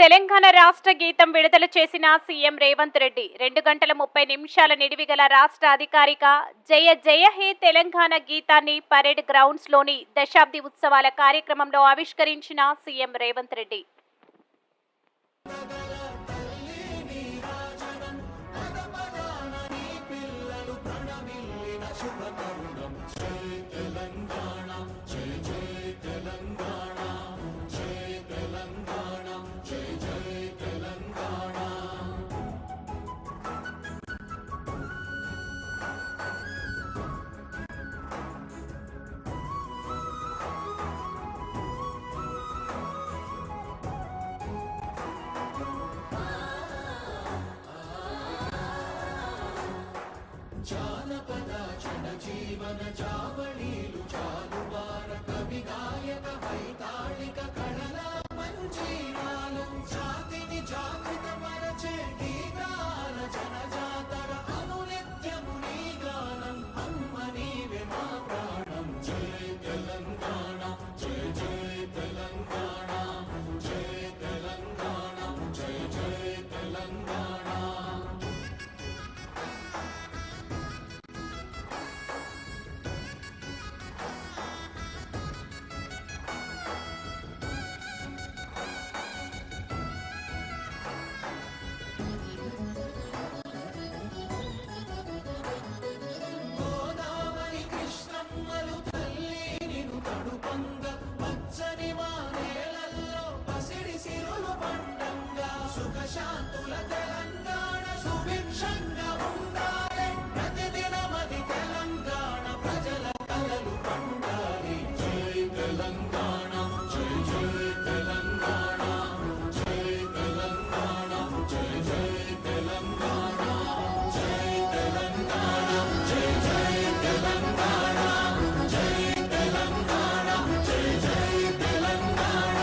తెలంగాణ రాష్ట్ర గీతం విడుదల చేసిన సీఎం రేవంత్ రెడ్డి రెండు గంటల ముప్పై నిమిషాల నిడివి గల రాష్ట్ర అధికారిక జయ జయ హే తెలంగాణ గీతాన్ని పరేడ్ గ్రౌండ్స్లోని దశాబ్ది ఉత్సవాల కార్యక్రమంలో ఆవిష్కరించిన సీఎం రేవంత్ రెడ్డి. జానపద జన జీవన చాలువార